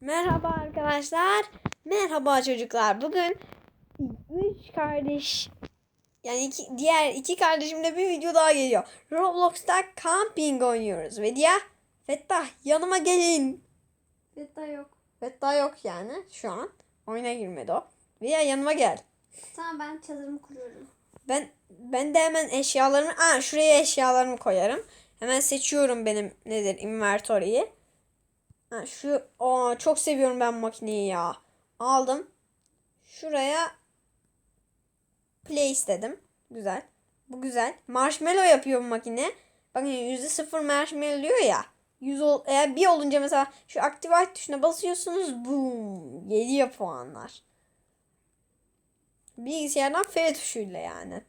Merhaba arkadaşlar. Merhaba çocuklar. Bugün üç kardeş yani iki, diğer iki kardeşimle bir video daha geliyor. Roblox'ta camping oynuyoruz. Ve diğer Fettah yanıma gelin. Beta yok. Fettah yok yani şu an. Oyuna girmedi o. Ve ya yanıma gel. Tamam ben çadırımı kuruyorum. Ben ben de hemen eşyalarımı aa şuraya eşyalarımı koyarım. Hemen seçiyorum benim nedir inventory'yi. Şu o çok seviyorum ben makineyi ya. Aldım. Şuraya place dedim. Güzel. Bu güzel. Marshmallow yapıyor bu makine. Bakın %0 marshmallow diyor ya. 100 ol, eğer bir olunca mesela şu activate tuşuna basıyorsunuz. Boom. Geliyor puanlar. Bilgisayardan F tuşuyla yani.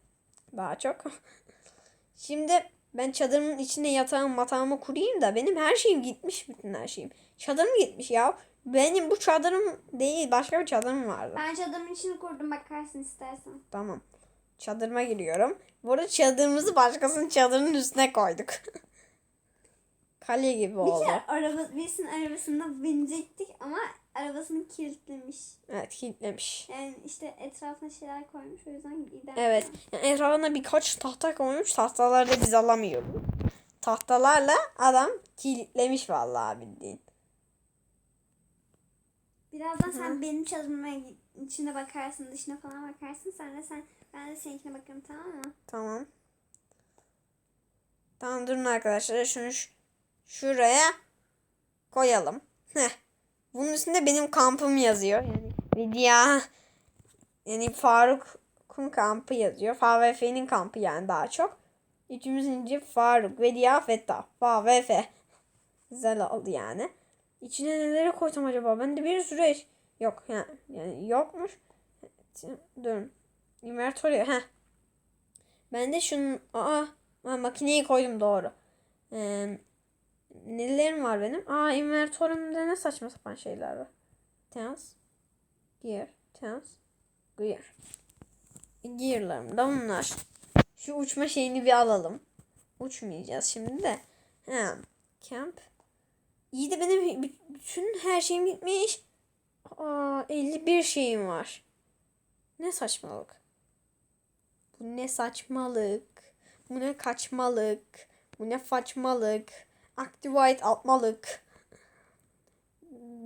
Daha çok. Şimdi ben çadırımın içine yatağım matağımı kurayım da benim her şeyim gitmiş bütün her şeyim. Çadırım gitmiş ya. Benim bu çadırım değil başka bir çadırım vardı. Ben çadırımın içini kurdum bakarsın istersen. Tamam. Çadırıma giriyorum. Bu arada çadırımızı başkasının çadırının üstüne koyduk. Kale gibi Bir oldu. kere araba, birisinin arabasına binecektik ama arabasını kilitlemiş. Evet kilitlemiş. Yani işte etrafına şeyler koymuş o yüzden gider. Evet. Yani etrafına birkaç tahta koymuş. Tahtaları da biz alamıyoruz. Tahtalarla adam kilitlemiş vallahi bildiğin. Birazdan sen benim çadırıma içine bakarsın, dışına falan bakarsın. Sen de sen ben de seninkine bakarım tamam mı? Tamam. Tamam durun arkadaşlar. Şunu ş- şuraya koyalım. Heh. Bunun üstünde benim kampım yazıyor. Yani Vidya yani Faruk'un kampı yazıyor. Fa ve F'nin kampı yani daha çok. Üçümüzünce Faruk, Vedya, Fettah. Fa ve F. Güzel oldu yani. İçine neleri koysam acaba? Ben de bir sürü eş... Yok yani, yani yokmuş. Durun. Inventory. Heh. Ben de şunun... Aa, ha, makineyi koydum doğru. Ee, nelerim var benim? Aa inventory'imde ne saçma sapan şeyler var. Tens. Gear. Tens. Gear. Gear'larım da bunlar. Şu uçma şeyini bir alalım. Uçmayacağız şimdi de. Ha. Camp. İyi de benim bütün her şeyim gitmiş. Aa 51 şeyim var. Ne saçmalık. Bu ne saçmalık. Bu ne kaçmalık. Bu ne façmalık. Activate atmalık.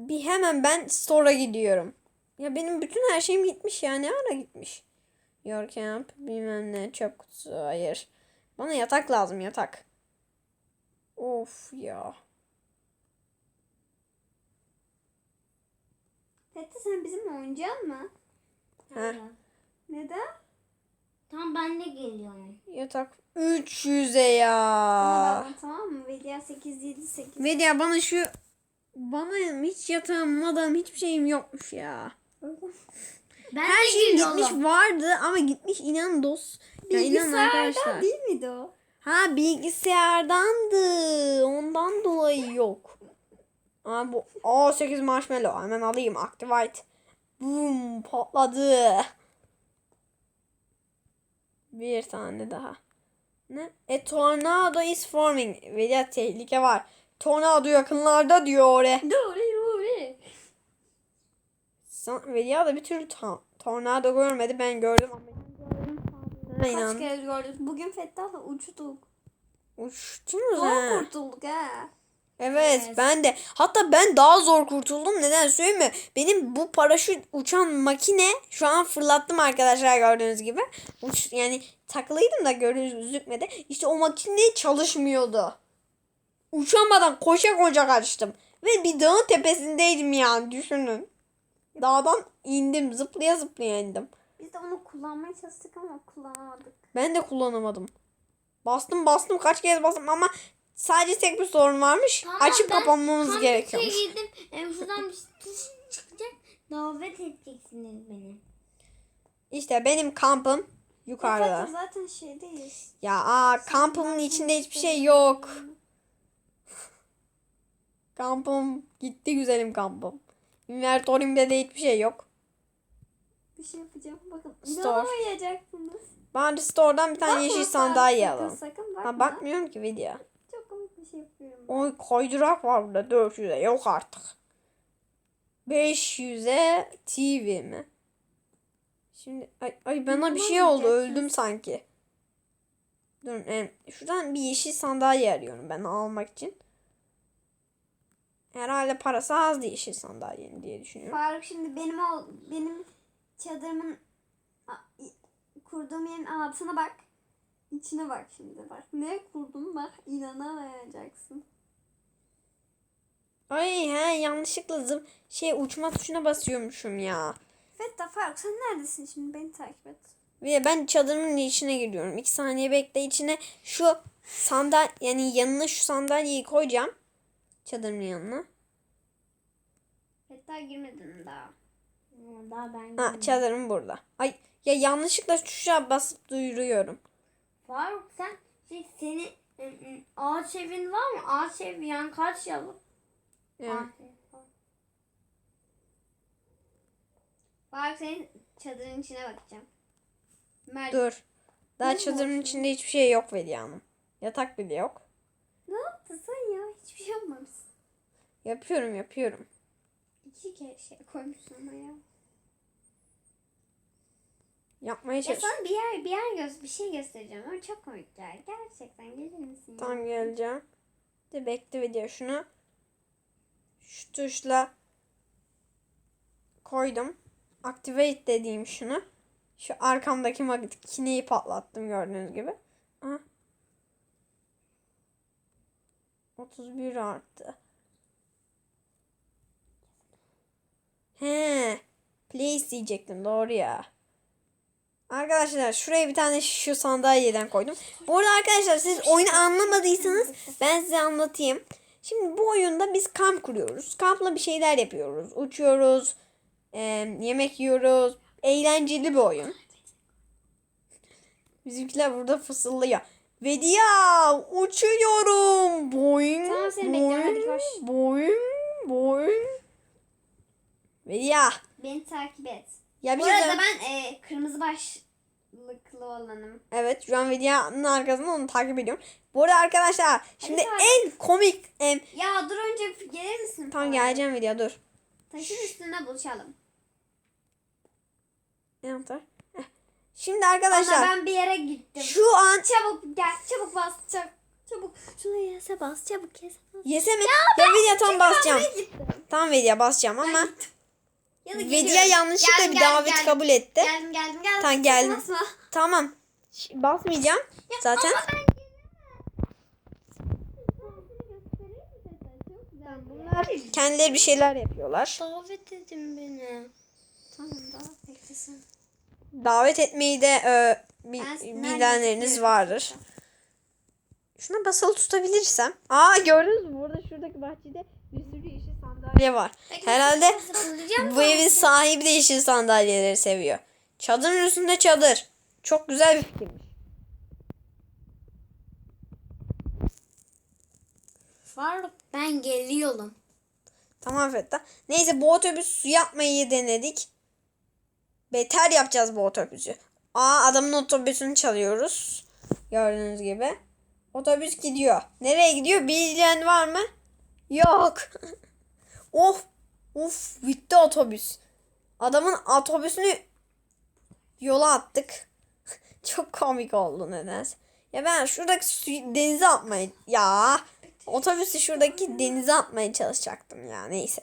Bir hemen ben store'a gidiyorum. Ya benim bütün her şeyim gitmiş ya. Ne ara gitmiş? Your camp bilmem ne çöp kutusu hayır. Bana yatak lazım yatak. Of ya. Fethi sen bizimle oynayacaksın mı? Heh. Neden? Tamam ben de geliyorum. Yatak 300'e ya. Ona bakma tamam mı? Vedia 8 7 8. Medya bana şu bana hiç yatağım madam hiçbir şeyim yokmuş ya. Ben Her şeyim gitmiş vardı ama gitmiş inan dost. Ya arkadaşlar. Bilgisayardan değil miydi o? Ha bilgisayardandı. Ondan dolayı yok. Aa bu o 8 marshmallow hemen alayım activate. Boom patladı. Bir tane daha. Ne? A tornado is forming. Veya tehlike var. Tornado yakınlarda diyor oraya. Doğru doğru. San- Veya da bir türlü to- tornado görmedi. Ben gördüm ama. Kaç inan. kere gördük. Bugün Fettah'la uçtuk. Uçtunuz Zor ha. kurtulduk ha. Evet, Evet. ben de. Hatta ben daha zor kurtuldum. Neden söyleyeyim mi? Benim bu paraşüt uçan makine şu an fırlattım arkadaşlar gördüğünüz gibi. Uç, yani takılıydım da gördüğünüz gözükmedi. İşte o makine çalışmıyordu. Uçamadan koşa koşa kaçtım. Ve bir dağın tepesindeydim yani düşünün. Dağdan indim zıplaya zıplaya indim. Biz de onu kullanmaya çalıştık ama kullanamadık. Ben de kullanamadım. Bastım bastım kaç kez bastım ama sadece tek bir sorun varmış. Tamam, Açıp kapamamız gerekiyormuş. girdim. Em, şuradan bir şey çıkacak. Davet edeceksiniz beni. İşte benim kampım yukarıda. Zaten şeydeyiz. Ya aa kampımın içinde hiçbir şey yok. Kampım gitti güzelim kampım. Inventory'imde de hiçbir şey yok. Bir şey yapacağım. Bakın. Store. İnanamayacaksınız. Bari store'dan bir tane Bakma yeşil sandalye sakın, alalım. Sakın bakma. Ha bakmıyorum ki video. Çok komik bir şey yapıyorum. Oy koydurak var burada 400'e yok artık. 500'e TV mi? Şimdi ay, ay bana bir şey oldu. Öldüm sanki. Dur, em, şuradan bir yeşil sandalye arıyorum ben almak için. Herhalde parası azdı yeşil sandalyenin diye düşünüyorum. Faruk şimdi benim ol, benim çadırımın kurduğum yerin altına bak. İçine bak şimdi bak. Ne kurdum bak inanamayacaksın. Ay he yanlışlıkla zım şey uçma tuşuna basıyormuşum ya. Fetta Faruk sen neredesin şimdi beni takip et. Ve ben çadırımın içine giriyorum. İki saniye bekle içine şu sandal yani yanına şu sandalyeyi koyacağım. Çadırımın yanına. Fetta girmedin daha. Daha ben Ha çadırım burada. Ay ya yanlışlıkla tuşa basıp duyuruyorum. Faruk sen şey ı, ağaç evin var mı? Ağaç ev yani kaç yıllık? Yani, var. Faruk senin çadırın içine bakacağım. Mer dur. Daha Ne çadırımın var içinde hiçbir şey yok Veli Hanım. Yatak bile yok. Sen ya? Hiçbir şey yapmamışsın. Yapıyorum yapıyorum. İki kere şey koymuşsun ama ya. Yapmaya Ya çalışıyorum. sana bir yer bir yer göz bir şey göstereceğim ama çok komik yer. Gerçekten gelir misin? ya? Tam geleceğim. De bekle video şunu. Şu tuşla koydum. Activate dediğim şunu. Şu arkamdaki makineyi patlattım gördüğünüz gibi. Aha. 31 arttı. He. Place diyecektim doğru ya. Arkadaşlar şuraya bir tane şu sandalyeden koydum. Bu arada arkadaşlar siz oyunu anlamadıysanız ben size anlatayım. Şimdi bu oyunda biz kamp kuruyoruz. Kampla bir şeyler yapıyoruz. Uçuyoruz. e, yemek yiyoruz. Eğlenceli bir oyun. Bizimkiler burada fısıldıyor. Vedia uçuyorum. Boing. Tamam, seni bekliyorum. Hadi koş. Boing. Boing. Vedia. Beni takip et. Ya bir Bu şey arada söyleyeyim. ben e, kırmızı başlıklı olanım. Evet şu an Vedia'nın arkasından onu takip ediyorum. Bu arada arkadaşlar şimdi takip en komik em, Ya dur önce gelir misin? tam Faruk? geleceğim Vedia dur. Taşın üstünde buluşalım. Ne yaptı? Şimdi arkadaşlar Ama ben bir yere gittim. şu an Çabuk gel çabuk bas çabuk. Çabuk. Şuna yese bas çabuk yese bas. yeseme ya, Vedia tam basacağım. Ben gittim. Tam Vedia basacağım ama Ya da Vedia geliyorum. yanlışlıkla Geldim, bir geldim, davet geldim. kabul etti. Geldim geldim geldim. Tamam, geldim. Basma. Tamam. Ş- Basmayacağım zaten. Ama ben Bunlar kendileri bir şeyler yapıyorlar. Davet edin beni. Tamam daha beklesin. Davet etmeyi de e, bi- bilenleriniz vardır. Şuna basılı tutabilirsem. Aa gördünüz mü? Burada şuradaki bahçede bir sürü yeşil sandalye var. Herhalde bu evin sahibi de yeşil sandalyeleri seviyor. Çadırın üstünde çadır. Çok güzel bir fikirmiş. Faruk ben geliyorum. Tamam Fetta. Neyse bu otobüs su yapmayı denedik. Beter yapacağız bu otobüsü. Aa adamın otobüsünü çalıyoruz. Gördüğünüz gibi. Otobüs gidiyor. Nereye gidiyor? Bilen var mı? Yok. of. Uf bitti otobüs. Adamın otobüsünü yola attık. Çok komik oldu nedense. Ya ben şuradaki suyu denize atmayı ya otobüsü şuradaki denize atmaya çalışacaktım ya neyse.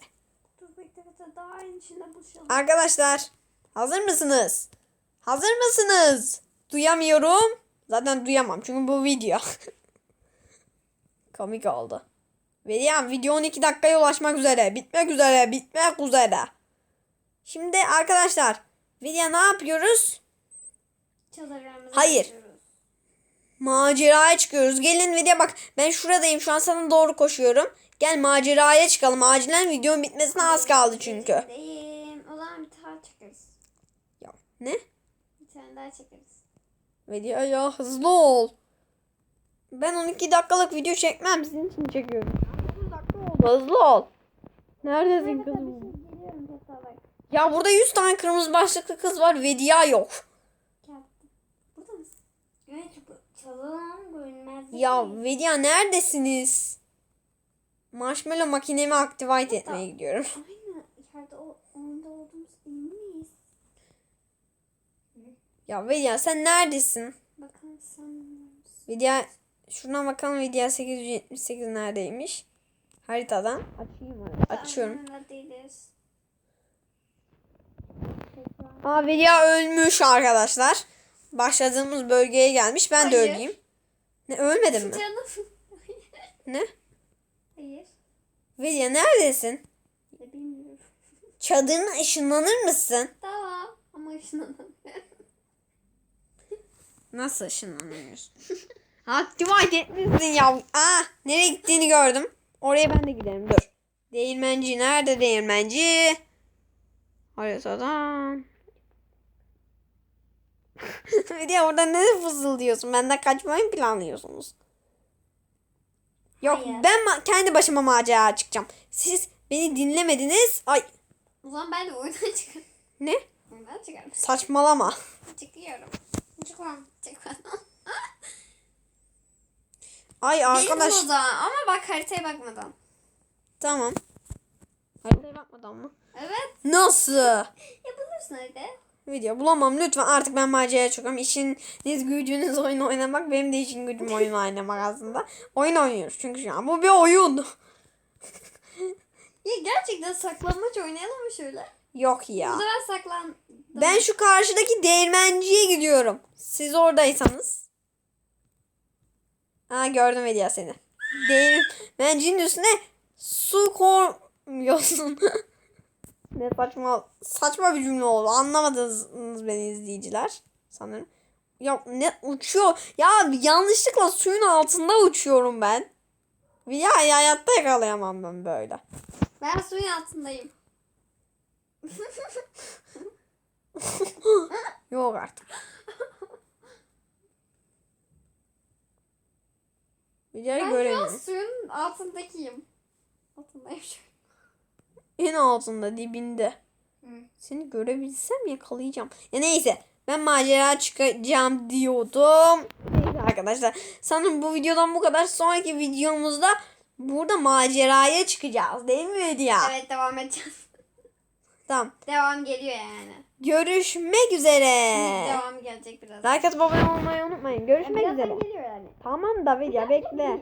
Arkadaşlar hazır mısınız? Hazır mısınız? Duyamıyorum. Zaten duyamam çünkü bu video. Komik oldu. Veya video 12 dakikaya ulaşmak üzere. Bitmek üzere. Bitmek üzere. Şimdi arkadaşlar video ne yapıyoruz? Çadırlarımızı Hayır. yapıyoruz. Maceraya çıkıyoruz. Gelin video bak ben şuradayım şu an sana doğru koşuyorum. Gel maceraya çıkalım. Acilen videonun bitmesine az kaldı çünkü. Gideyim. O zaman bir daha çekeriz. Ya, ne? Bir tane daha çekeriz. Video ya hızlı ol. Ben 12 dakikalık video çekmem. Sizin için çekiyorum. 9 dakika oldu. Hızlı ol. Neredesin kızım? Bak. Ya burada 100 tane kırmızı başlıklı kız var. Yok. Burada mısın? Evet çalalım görünmez. Ya Vedia neredesiniz? Marshmallow makinemi activate etmeye gidiyorum. Ya Vedia sen neredesin? Bakarsan. Vidya şuna bakalım Vidya 878 neredeymiş? Haritadan açayım mı? Açıyorum. Aa Vidya ölmüş arkadaşlar. Başladığımız bölgeye gelmiş. Ben de Hayır. öleyim. Ne ölmedin mi? Canım. Ne? Hayır. Vidya neredesin? Ne bilmiyorum. Çadırına ışınlanır mısın? Tamam. Ama ışınlanamıyorum. Nasıl ışınlanıyorsun? Activate etmişsin ya. Aa, nereye gittiğini gördüm. Oraya ben de giderim. Dur. Değirmenci nerede değirmenci? Haritadan. Bir de orada ne fısıldıyorsun? Benden kaçmayı mı planlıyorsunuz? Yok Hayır. ben kendi başıma macera çıkacağım. Siz beni dinlemediniz. Ay O zaman ben de oyundan çıkarım. ne? Oyundan çıkarım. Saçmalama. Çıkıyorum. Çıkmam. Çıkmam. Ay Arkadaş. ama bak haritaya bakmadan. Tamam. Haritaya bakmadan mı? Evet. Nasıl? Yapılırsın öyle. Video bulamam lütfen artık ben maceraya çıkıyorum. İşiniz gücünüz oyun oynamak benim de işin gücüm oyun oynamak aslında. Oyun oynuyoruz çünkü şu an bu bir oyun. Ya gerçekten saklanmaç oynayalım mı şöyle? Yok ya. Burada ben saklan. Ben şu karşıdaki değirmenciye gidiyorum. Siz oradaysanız. Aa gördüm Vedia seni. Değirmencinin üstüne su koymuyorsun. ne saçma saçma bir cümle oldu. Anlamadınız beni izleyiciler sanırım. Ya ne uçuyor? Ya yanlışlıkla suyun altında uçuyorum ben. Ya hayatta yakalayamam ben böyle. Ben suyun altındayım. Yok artık. Videoyu Ben göremiyorum. suyun altındakiyim. Altındayım şu. En altında dibinde. Seni görebilsem yakalayacağım. Ya neyse. Ben macera çıkacağım diyordum. Neyse arkadaşlar. Sanırım bu videodan bu kadar. Sonraki videomuzda burada maceraya çıkacağız. Değil mi Vedia? Evet devam edeceğiz. Tamam. Devam geliyor yani. Görüşmek üzere. Devam gelecek biraz. Like atıp abone olmayı unutmayın. Görüşmek Birazdan üzere. geliyor yani. Tamam da Vedia bekle.